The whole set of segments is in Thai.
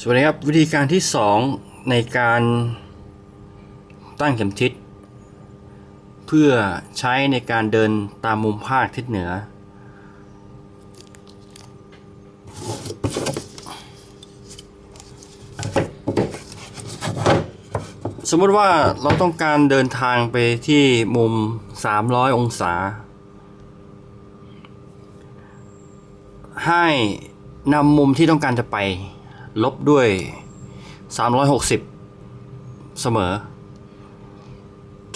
สวัสดีครับวิธีการที่ 2 ในการตั้งเข็มทิศ เพื่อใช้ในการเดินตามมุมภาคทิศเหนือ สมมติว่าเราต้องการเดินทางไปที่มุม 300 องศา ให้นำมุมที่ต้องการจะไป ลบด้วย 360 เสมอ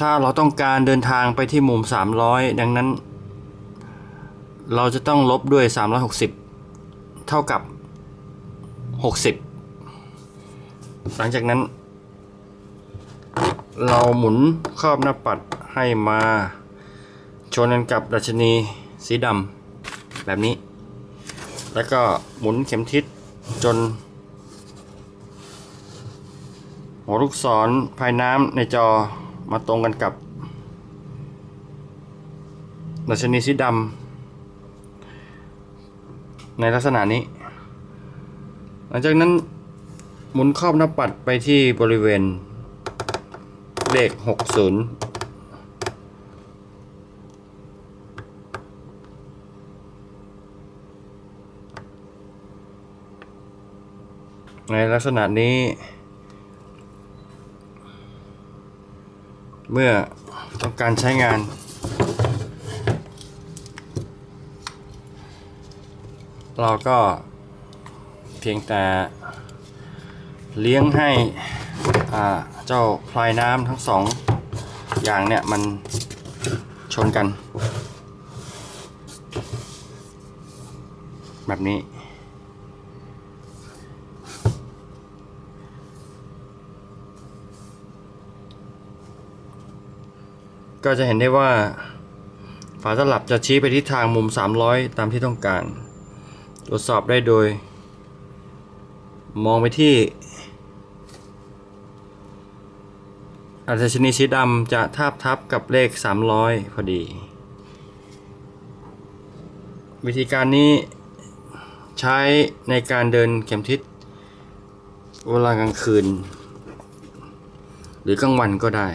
ถ้าเราต้องการเดินทางไปที่มุม 300 ดังนั้น เราจะต้องลบด้วย 360 เท่ากับ 60 หลังจากนั้น เราหมุนครอบหน้าปัดให้มาชนกันกับดัชนีสีดำแบบนี้ แล้วก็หมุนเข็มทิศจน หัวลูกศรภายน้ำในจอมาตรงกันกับดัชนีสีดำในลักษณะนี้ หลังจากนั้นหมุนครอบหน้าปัดไปที่บริเวณเลข 60ในลักษณะนี้ เมื่อต้องการใช้งาน เราก็เพียงแต่เลี้ยงให้เจ้าพลายน้ำทั้งสองอย่างเนี่ย มันชนกัน แบบนี้ ก็จะเห็นได้ว่า ฝาตลับจะชี้ไปทิศทางมุม 300 ตามที่ต้องการ ตรวจสอบได้โดย มองไปที่อัญชนีสีดำจะทาบทับกับเลข 300 พอดี วิธีการนี้ใช้ในการเดินเข็มทิศเวลากลางคืน หรือกลางวันก็ได้